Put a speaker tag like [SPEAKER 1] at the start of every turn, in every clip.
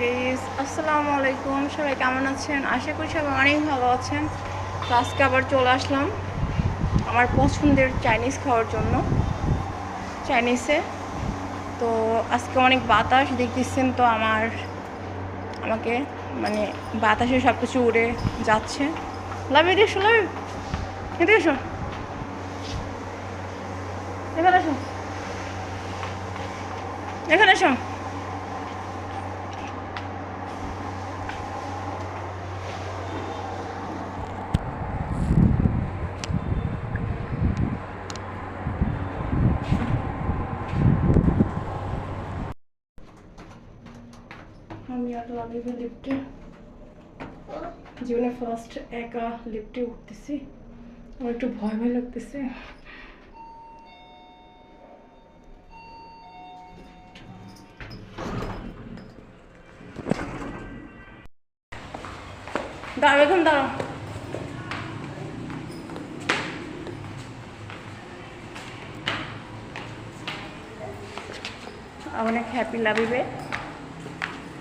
[SPEAKER 1] Guys আসসালামু আলাইকুম সবাই কেমন আছেন? আশা করি সবাই অনেক ভালো আছেন। তো আজকে আবার চলে আসলাম আমার পছন্দের চাইনিজ খাওয়ার জন্য। চাইনিজে তো আজকে অনেক বাতাস দেখতেছেন তো আমার আমাকে। মানে বাতাসে সব কিছু উড়ে যাচ্ছে। লাভ এদিকে এসো লাভ এদিকে এসো। এখানে এসো। এখানে এসো। আমি আর লাভিভে লিফটে জীবনে ফার্স্ট একা লিফটে উঠতেছি। আমার একটু ভয় ভয় লাগতেছে। দাঁড়াও, এখন দাঁড়াও। অনেক হ্যাপি লাভিবে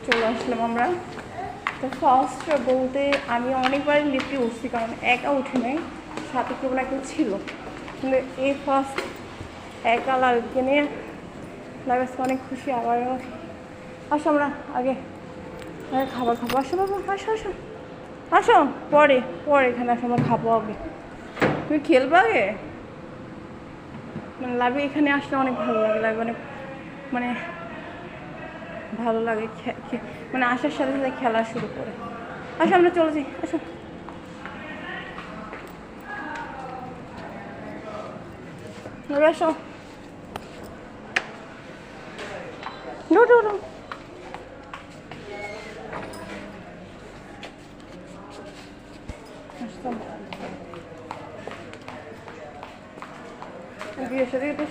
[SPEAKER 1] চলে আসলাম আমরা। তো ফার্স্ট বলতে আমি অনেকবারই লিফটে উঠছি, কারণ একা উঠে নাই, সাথে না কেউ ছিল। কিন্তু এই ফার্স্ট একা লাভিকে নিয়ে লাগাচ্ছে অনেক খুশি আবারও আসো আমরা আগে আগে খাবার খাব। আসো বাবা, আসো আসো। আসো, পরে পরে এখানে আসো, আমরা খাব আগে। তুমি খেলবে আগে? মানে লাভি এখানে আসলে অনেক ভালো লাগে লাগে অনেক মানে ভালো লাগে মানে আসার সাথে সাথে খেলা শুরু করে। আসো আমরা চলে যাই আসো। আসো ডো আসতাম এদিকে এসো, এদিকে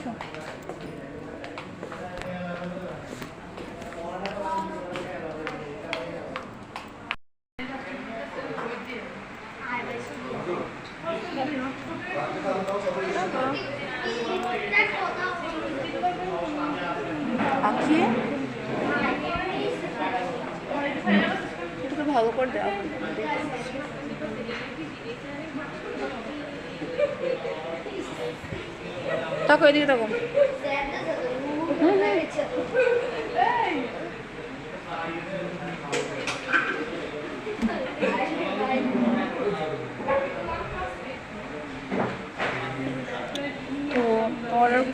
[SPEAKER 1] এসো আঁকি? এটা তো ভালো করে দেওয়া তাকো এদিকে তাকো। তো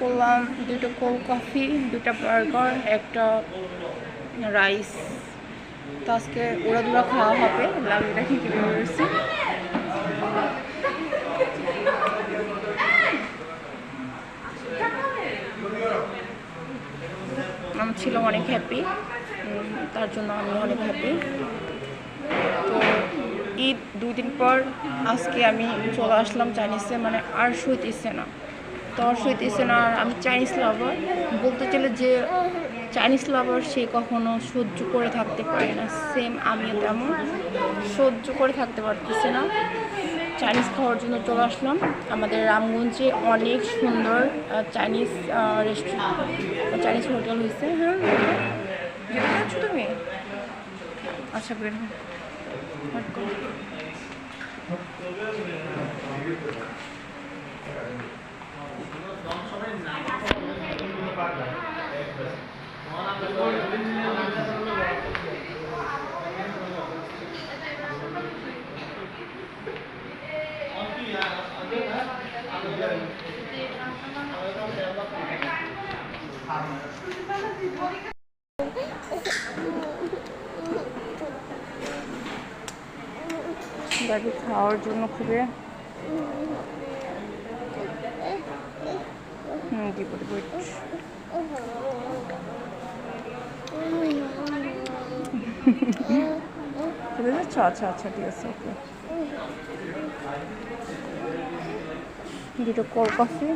[SPEAKER 1] করলাম, দুটো কোল্ড কফি দুটো বার্গার একটা রাইস তো আজকে ওরা দুরা খাওয়া হবে লাভিটা কি কিনে রয়েছে আমি ছিলাম অনেক হ্যাপি তার জন্য আমি অনেক হ্যাপি তো ঈদ দুদিন পর আজকে আমি চলে আসলাম চাইনিজে মানে আর সইতেছে না। তো আর সইতেছে না আর আমি চাইনিজ লাভার বলতে চলে যে চাইনিজ লাভার সে কখনো সহ্য করে থাকতে পারে না। সেম আমিও তেমন। সহ্য করে থাকতে পারতেছি না। চাইনিজ খাওয়ার জন্য চলে আসলাম। আমাদের রামগঞ্জে অনেক সুন্দর চাইনিজ রেস্টুরেন্ট চাইনিজ হোটেল হয়েছে হ্যাঁ যেতে তুমি? আচ্ছা বের। বাড়ি খাওয়ার জন্য খুবই হুম দিব দিব খেতে যাচ্ছ আচ্ছা আচ্ছা ঠিক আছে, ওকে। দুটো কল কফি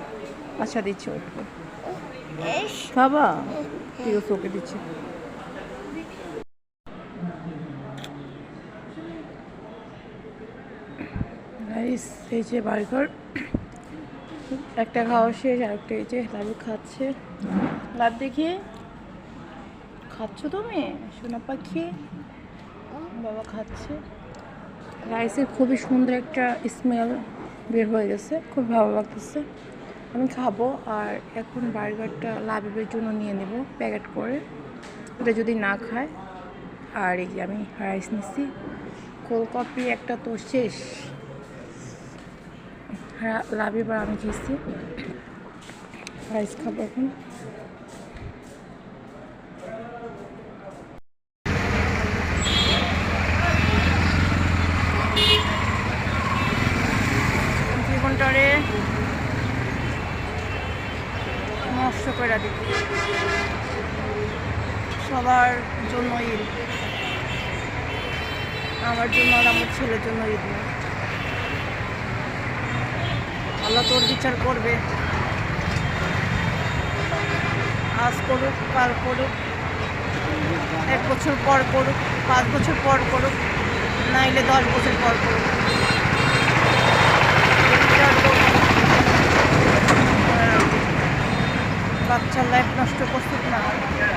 [SPEAKER 1] আচ্ছা দিচ্ছি ওয়েট করে খাবা? ঠিক আছে, ওকে দিচ্ছি। এই যে বার্গার, একটা খাওয়া শেষ আর একটা এই যে লাভি খাচ্ছে। লাভ দেখি খাচ্ছ তুমি? সোনা পাখি? বাবা খাচ্ছে। রাইসের খুবই সুন্দর একটা স্মেল বের হয়ে গেছে, খুব ভালো লাগতেছে। আমি খাব আর এখন বার্গারটা লাভিবের জন্য নিয়ে নেব প্যাকেট করে। ওটা যদি না খায়, আর এই যে আমি রাইস নিচ্ছি কোল্ড কফি একটা তো শেষ। হ্যাঁ লাভিবার আমি খেয়েছি। রাইস খাব এখন জীবনটারে নষ্ট করে দিত সবার জন্য ঈদ। আমার জন্য আর আমার ছেলের জন্য ঈদ না। আল্লাহ তোর বিচার করবে। আজ করুক, কাল করুক, এক বছর পর করুক, পাঁচ বছর পর করুক, নাইলে দশ বছর পর করুক বিচার তো, আহ, বাচ্চার লাইফ নষ্ট করছে না